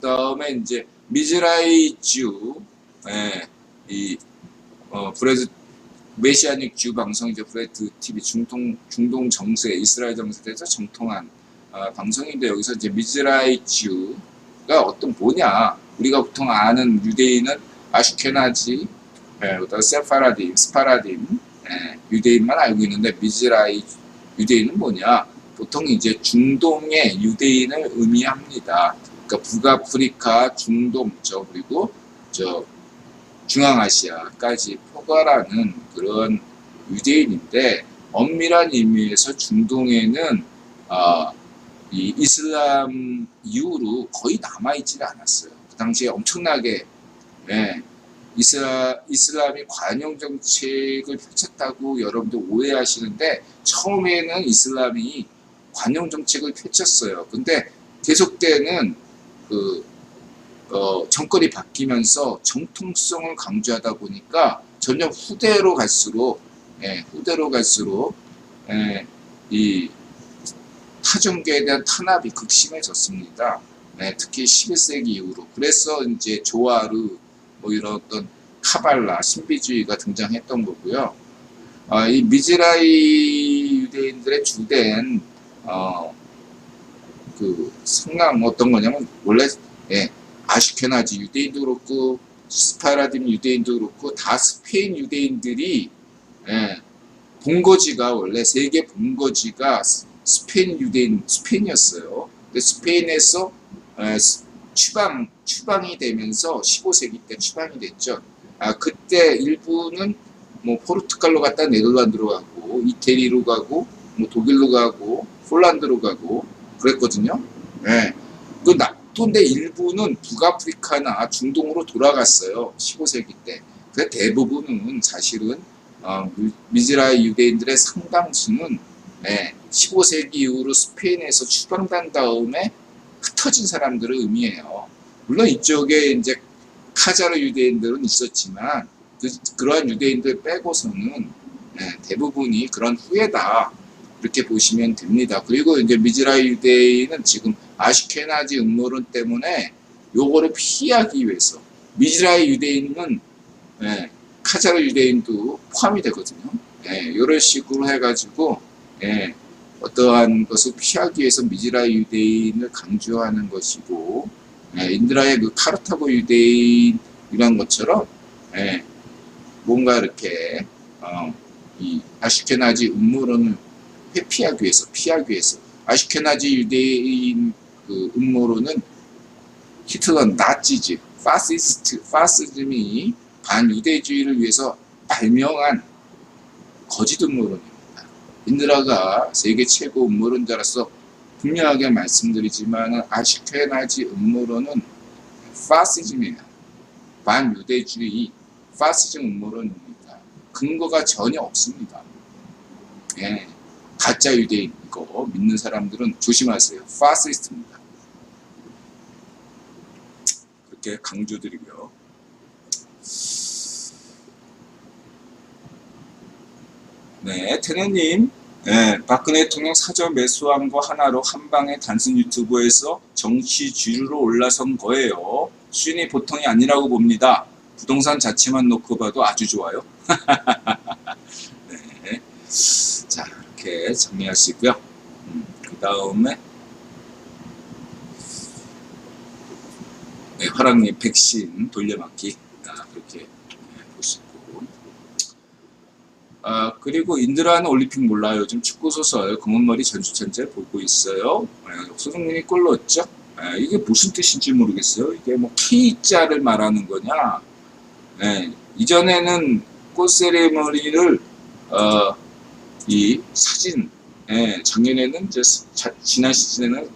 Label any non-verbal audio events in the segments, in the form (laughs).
그다음에 이제 미즈라이주 예, 이 어, 브레드 메시아닉 주 방송 이제 브레드 TV 중동 중동 정세 이스라엘 정세에 대해서 정통한 어, 방송인데 여기서 이제 미즈라이주가 어떤 뭐냐 우리가 보통 아는 유대인은 아슈케나지 예, 그다음 세파라딤 스파라딤 예, 유대인만 알고 있는데 미즈라이 유대인은 뭐냐 보통 이제 중동의 유대인을 의미합니다. 그러니까 북아프리카, 중동, 저 그리고 저 중앙아시아까지 포괄하는 그런 유대인인데 엄밀한 의미에서 중동에는 아, 이 이슬람 이후로 거의 남아있지 않았어요. 그 당시에 엄청나게 예, 이슬람, 이슬람이 관용 정책을 펼쳤다고 여러분들 오해하시는데 처음에는 이슬람이 관용 정책을 펼쳤어요. 근데 계속되는 그 어, 정권이 바뀌면서 정통성을 강조하다 보니까 전혀 후대로 갈수록 예, 후대로 갈수록 예, 이 타종교에 대한 탄압이 극심해졌습니다. 예, 특히 11세기 이후로 그래서 이제 조아르 뭐 이런 어떤 카발라 신비주의가 등장했던 거고요. 아, 이 미즈라이 유대인들의 주된 어, 그 성남 어떤 거냐면 원래 예, 아시케나지 유대인도 그렇고 스파라딘 유대인도 그렇고 다 스페인 유대인들이 예, 본거지가 원래 세계 본거지가 스- 스페인 유대인 스페인이었어요. 근데 스페인에서 예, 스- 추방 추방이 되면서 15세기 때 추방이 됐죠. 아 그때 일부는 뭐 포르투갈로 갔다 네덜란드로 가고 이태리로 가고 뭐 독일로 가고 폴란드로 가고 그랬거든요. 예. 그 나, 근데 일부는 북아프리카나 중동으로 돌아갔어요. 15세기 때. 그 대부분은 사실은 어, 미- 미즈라이 유대인들의 상당수는 예, 15세기 이후로 스페인에서 추방된 다음에 흩어진 사람들을 의미해요. 물론 이쪽에 이제 카자르 유대인들은 있었지만 그, 그러한 유대인들 빼고서는 예, 대부분이 그런 후예다. 이렇게 보시면 됩니다. 그리고 이제 미즈라이 유대인은 지금 아시케나지 음모론 때문에 요거를 피하기 위해서 미즈라이 유대인은 예, 카자르 유대인도 포함이 되거든요. 예, 이런 식으로 해가지고 예, 어떠한 것을 피하기 위해서 미즈라이 유대인을 강조하는 것이고 예, 인드라의 그 카르타고 유대인이란 것처럼 예, 뭔가 이렇게 어, 이 아시케나지 음모론을 회피하기 위해서 피하기 위해서 아시케나지 유대인 그 음모론은 히틀러 나치즈 파시스트 파시즘이 반유대주의를 위해서 발명한 거짓 음모론입니다. 인드라가 세계 최고 음모론자로서 분명하게 말씀드리지만 아시케나지 음모론은 파시즘이에요. 반유대주의 파시즘 음모론입니다. 근거가 전혀 없습니다. 예. 가짜 유대인 이거 믿는 사람들은 조심하세요. 파시스트입니다. 그렇게 강조드리고요. 네, 테네님. 네, 박근혜 대통령 사저 매수한 거 하나로 한 방에 단순 유튜브에서 정치 주류로 올라선 거예요. 수준이 보통이 아니라고 봅니다. 부동산 자체만 놓고 봐도 아주 좋아요. (laughs) 네. 자, 이렇게 정리하시고요. 음, 그 다음에 네, 화랑잎 백신 돌려막기 아, 그렇게 네, 보시고 아, 그리고 인드라는 올림픽 몰라요. 요즘 축구 소설 검은머리 전주천재 보고 있어요. 네, 소승민이 골 넣었죠. 네, 이게 무슨 뜻인지 모르겠어요. 이게 뭐 K자를 말하는 거냐? 네, 이전에는 골 세레머니를 어, 이 사진, 예, 작년에는 이제 자- 지난 시즌에는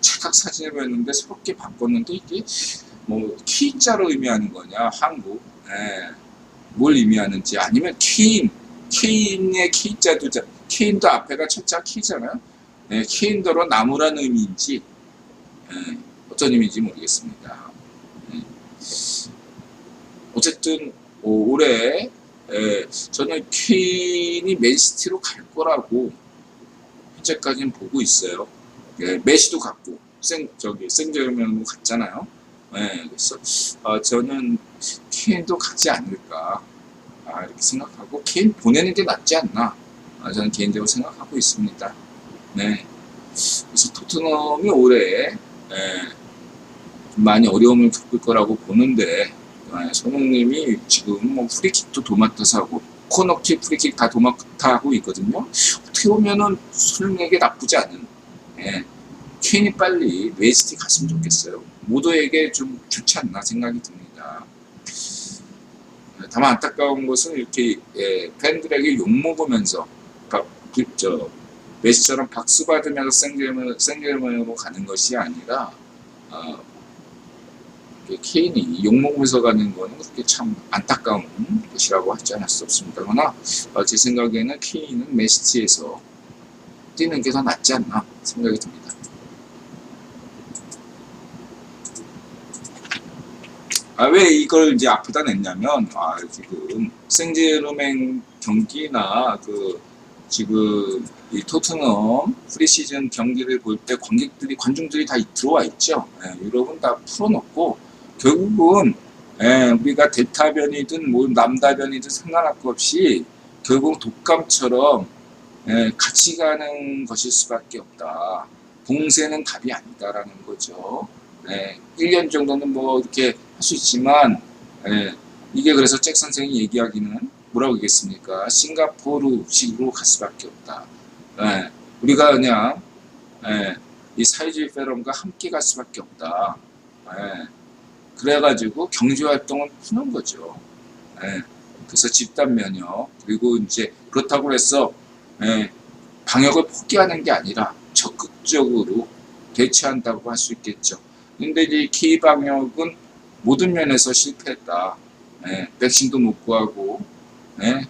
찰칵 사진을 보였는데 새롭게 바꿨는데 이게 뭐 K자로 의미하는 거냐 한국, 예, 뭘 의미하는지 아니면 케인, 케인의 K자도 자- 케인도 앞에가 첫자 K잖아요. 예, 케인더러 나무라는 의미인지 예, 어떤 의미인지 모르겠습니다. 예. 어쨌든 오- 올해 예, 저는 케인이 맨시티로 갈 거라고 현재까지는 보고 있어요. 예, 메시도 갔고 생 저기 생제르맹도 갔잖아요. 예, 그래서 어, 저는 케인도 가지 않을까 아, 이렇게 생각하고 케인 보내는 게 낫지 않나 아, 저는 개인적으로 생각하고 있습니다. 네. 그래서 토트넘이 올해 예, 좀 많이 어려움을 겪을 거라고 보는데 예, 손흥님이 지금 뭐 프리킥도 도맡아서 하고 코너킥 프리킥 다 도맡아 하고 있거든요. 어떻게 보면은 손흥민에게 나쁘지 않은 예, 케인이 빨리 맨시티 갔으면 좋겠어요. 모두에게 좀 좋지 않나 생각이 듭니다. 예, 다만 안타까운 것은 이렇게 예, 팬들에게 욕 먹으면서 박, 그, 저 메시처럼 박수 받으면서 생제르맹, 생제르맹으로 가는 것이 아니라 어, 케인이 욕 먹으면서 가는 거는 그렇게 참 안타까운 것이라고 하지 않을 수 없습니다. 그러나 어, 제 생각에는 케인은 맨시티에서 뛰는 게 더 낫지 않나 생각이 듭니다. 아, 왜 이걸 이제 앞에다 냈냐면, 아, 지금, 생제르맹 경기나, 그, 지금, 이 토트넘 프리시즌 경기를 볼 때 관객들이, 관중들이 다 들어와 있죠. 예, 유럽은 다 풀어놓고, 결국은, 예, 우리가 대타변이든 뭐 남다변이든 상관할 것 없이, 결국 독감처럼, 예, 같이 가는 것일 수밖에 없다. 봉쇄는 답이 아니다라는 거죠. 예, 1년 정도는 뭐 이렇게 할 수 있지만 예, 이게 그래서 잭 선생이 얘기하기는 뭐라고 얘기했습니까? 싱가포르식으로 갈 수밖에 없다. 예, 우리가 그냥 예, 이 사회주의 페럼과 함께 갈 수밖에 없다. 예, 그래가지고 경제 활동을 푸는 거죠. 예, 그래서 집단 면역 그리고 이제 그렇다고 해서 예, 방역을 포기하는 게 아니라 적극적으로 대처한다고 할 수 있겠죠. 근데 이제 키 방역은 모든 면에서 실패했다. 예, 백신도 못 구하고, 예,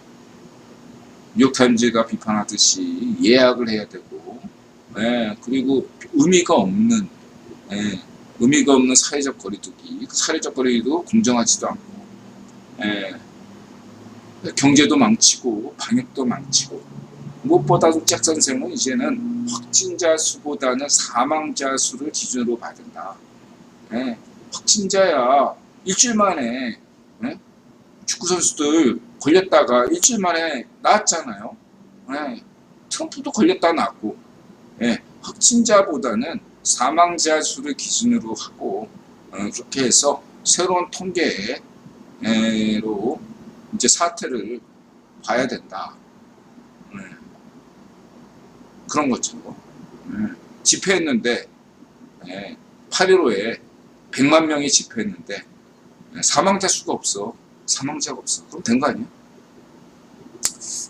뉴욕타임즈가 비판하듯이 예약을 해야 되고, 예, 그리고 의미가 없는, 예, 의미가 없는 사회적 거리두기, 그 사회적 거리도 공정하지도 않고, 예, 경제도 망치고, 방역도 망치고, 무엇보다도 잭 선생은 이제는 확진자 수보다는 사망자 수를 기준으로 받는다. 예, 확진자야 일주일 만에 예? 축구 선수들 걸렸다가 일주일 만에 나았잖아요. 예, 트럼프도 걸렸다 나았고 예, 확진자보다는 사망자 수를 기준으로 하고 어, 그렇게 해서 새로운 통계로 이제 사태를 봐야 된다. 예, 그런 거죠. 예, 집회했는데 예, 8.15에 100만 명이 집회했는데 예, 사망자 수가 없어. 사망자가 없어. 그럼 된 거 아니야?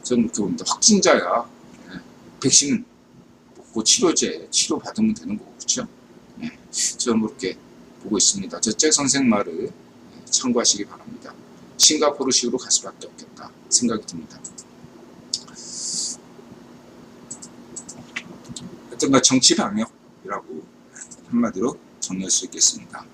저는 그렇게 봅니다. 확진자야. 예, 백신 먹고 치료제 치료 받으면 되는 거고 그렇죠? 예, 저는 그렇게 보고 있습니다. 저잭 선생 말을 예, 참고하시기 바랍니다. 싱가포르식으로 갈 수밖에 없겠다 생각이 듭니다. 하여튼간 정치 방역이라고 한마디로 정리할 수 있겠습니다.